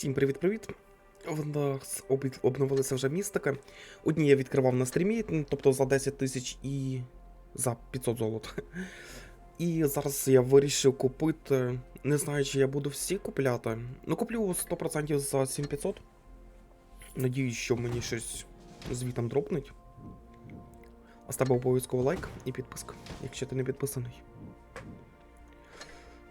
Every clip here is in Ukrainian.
Всім привіт-привіт! В нас обновилися вже містики. Одні я відкривав на стрімі, тобто за 10 тисяч і за 500 золота. І зараз я вирішив купити. Не знаю, чи я буду всі купляти. Ну, куплю 100% за 7500. Надіюсь, що мені щось звітом дропнуть. А з тебе обов'язково лайк і підписка, якщо ти не підписаний.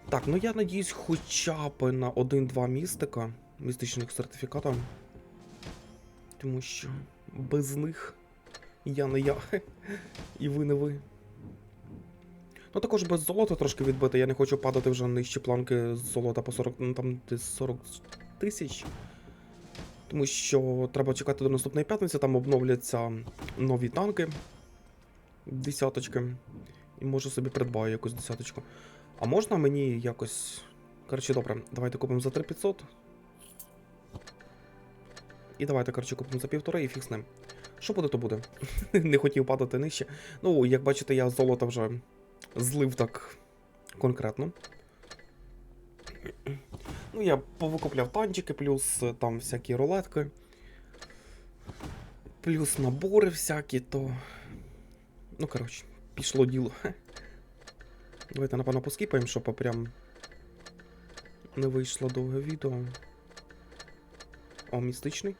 Так, ну я надіюсь, хоча б на 1-2 містика містичних сертифікатів. Тому що без них я не я. І ви не ви. Ну також без золота трошки відбити. Я не хочу падати вже нижче планки золота по 40, ну там десь 40 тисяч. Тому що треба чекати до наступної п'ятниці, там обновляться нові танки. Десяточки. І може собі придбаю якусь десяточку. А можна мені якось. Коротше, добре, давайте купимо за 3500. І давайте, коротше, купимо за півтора і фіг з ним. Що буде, то буде. Не хотів падати нижче. Ну, як бачите, я золото вже злив так конкретно. Ну, я повикупляв танчики, плюс е, там всякі рулетки. Плюс набори всякі, то. Ну, коротше, пішло діло. Давайте, напевно, поскіпаємо, щоб прям не вийшло довге відео. О, містичний.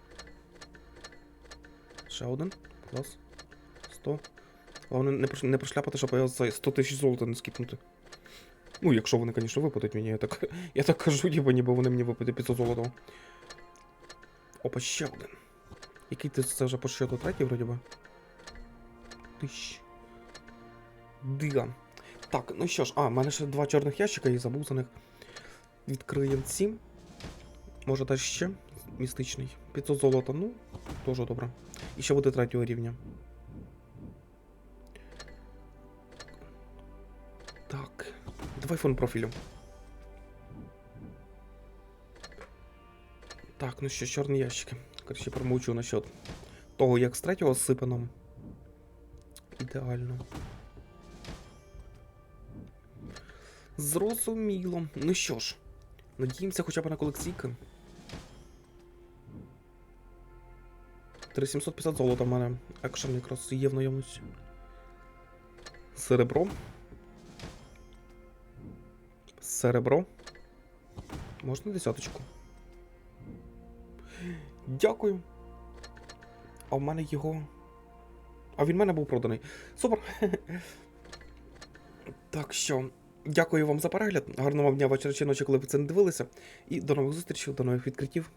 Ще один. Клас. 100. Головне не, не прошляпати, щоб я за 100 тисяч золота не скіпнути. Ну, якщо вони, звісно, випадуть мені, я так, я так кажу, ніби, ніби вони мені випадуть 500 золота. Опа, ще один. Який ти це вже по счету третій, вроді би? Тисяч. Дига. Так, ну що ж, а, в мене ще два чорних ящика, я забув за них. Відкриємо ці. Може далі ще містичний. 500 золота, ну, теж добре. І ще буде третього рівня. Так. Давай фон профілю. Так, ну що, чорні ящики. Короче, промовчу насчет того, як з третього сипано. Ідеально. Зрозуміло. Ну що ж, надіємося хоча б на колекційки. 3750 золота в мене. Екшен якраз є в наявності. Серебро. Серебро. Можна десяточку? Дякую. А в мене його. А він в мене був проданий. Супер. Так що, дякую вам за перегляд. Гарного вам дня вечора чи ночі, коли ви це не дивилися. І до нових зустрічей, до нових відкриттів.